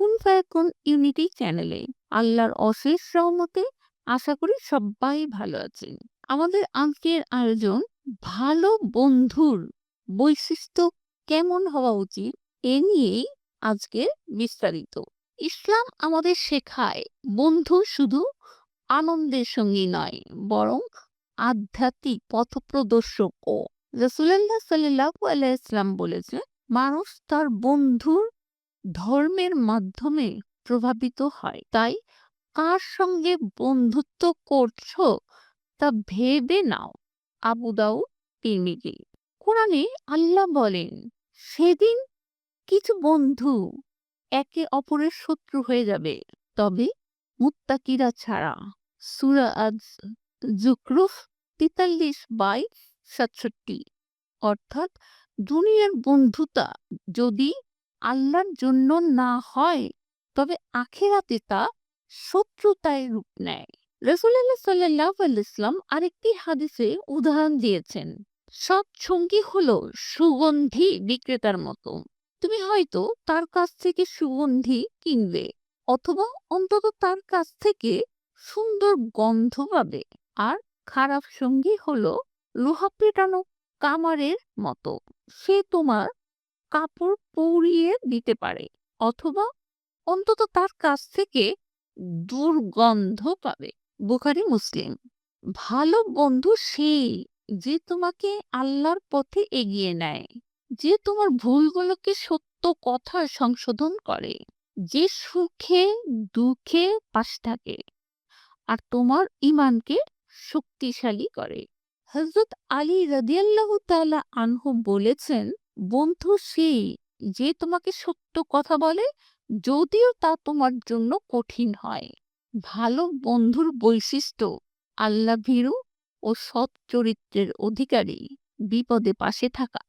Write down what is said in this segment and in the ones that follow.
কুন ফায়াকুন ইউনিটি চ্যানেলে আল্লাহর অশেষ রহমতে আশা করি সবাই ভালো আছেন। আমাদের আজকের আয়োজন ভালো বন্ধুর বৈশিষ্ট্য কেমন হওয়া উচিত এ নিয়েই আজকে বিস্তারিত। ইসলাম আমাদের শেখায়, বন্ধু শুধু আনন্দের সঙ্গী নয়, বরং আধ্যাত্মিক পথপ্রদর্শক ও রসুল্লাহ সাল্লাহ আলাইসলাম বলেছে মানুষ তার বন্ধুর ধর্মের মাধ্যমে প্রভাবিত হয়। তাই কার সঙ্গে বন্ধুত্ব করছ তা ভেবে নাও, আবু দাউদ কোরআনে আল্লাহ বলেন, সেদিন কিছু বন্ধু একে অপরের শত্রু হয়ে যাবে। তবে মুত্তাকিরা ছাড়া সুরা আজ জুকরুফ তেতাল্লিশ বাই সাতষট্টি। অর্থাৎ দুনিয়ার বন্ধুতা যদি আল্লাহর জন্য না হয়, তবে আখেরাতে তা শত্রুতায় রূপ নেয়। রসুল্লাহ সাল্লাহ ইসলাম আরেকটি হাদিসে উদাহরণ দিয়েছেন সৎ সঙ্গী হলো সুগন্ধি বিক্রেতার মতো। তুমি হয়তো তার কাছ থেকে সুগন্ধি কিনবে অথবা অন্তত তার কাছ থেকে সুন্দর গন্ধ পাবে। আর খারাপ সঙ্গী হলো লোহা পেটানো কামারের মতো। সে তোমার কাপড় পরিয়ে দিতে পারে অথবা অন্তত তার কাছ থেকে দুর্গন্ধ পাবে। বুখারি মুসলিম, ভালো বন্ধু সেই যে তোমাকে আল্লাহর পথে এগিয়ে নেয়, যে তোমার ভুলগুলোকে সত্য কথা সংশোধন করে, যে সুখে দুঃখে পাশ থাকে আর তোমার ইমানকে শক্তিশালী করে। হজরত আলী রাদিয়াল্লাহু তাআলা আনহু বলেছেন বন্ধু সেই যে তোমাকে সত্য কথা বলে, যদিও তা তোমার জন্য কঠিন হয়। ভালো বন্ধুর বৈশিষ্ট্য আল্লাহ ভীরু ও সৎ চরিত্রের অধিকারী, বিপদে পাশে থাকা,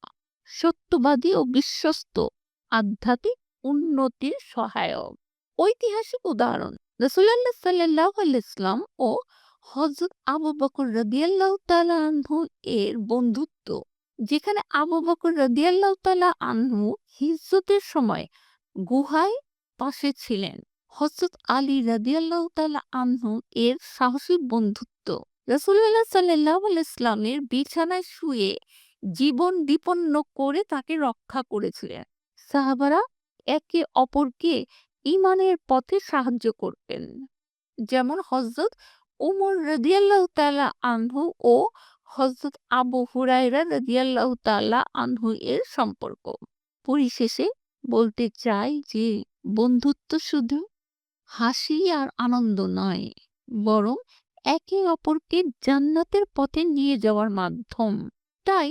সত্যবাদী ও বিশ্বস্ত, আধ্যাত্মিক উন্নতির সহায়ক। ঐতিহাসিক উদাহরণ রসুল্লাহ সাল্লাহ ইসলাম ও হজরত আবু বকর রদিয়াল্লাহ তালা এর বন্ধুত্ব। যেখানে আবু বকর রদিয়াল্লাহ আনহু হিজরতের সময় গুহায় পাশে ছিলেন। হজরত আলী রাদিয়াল্লাহ তালা আনহু এর সাহসী বন্ধুত্ব। রসুল্লাহ বিছানায় শুয়ে জীবন বিপন্ন করে তাকে রক্ষা করেছিলেন। সাহাবারা একে অপরকে ইমানের পথে সাহায্য করতেন। যেমন হজরত উমর রদিয়াল্লাহ তালা আনহু ও হজরত আবু হুরাইরা রদিয়াল্লাহ তালা আনহু এর সম্পর্ক। পরিশেষে বলতে চাই যে, বন্ধুত্ব শুধু হাসি আর আনন্দ নয়, বরং একে অপরকে জান্নাতের পথে নিয়ে যাওয়ার মাধ্যম। তাই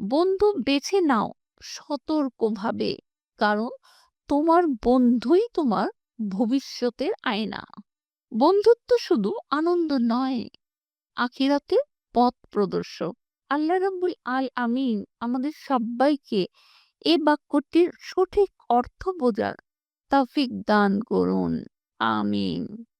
বন্ধু বেছে নাও সতর্কভাবে, কারণ তোমার বন্ধুই তোমার ভবিষ্যতের আয়না। বন্ধুত্ব শুধু আনন্দ নয় আখিরাতে পথ প্রদর্শক। আল্লাহ রাবুল আল আমিন আমাদের সবাইকে এ বাক্যটির সঠিক অর্থ বোঝার তাফিক দান করুন। আমিন।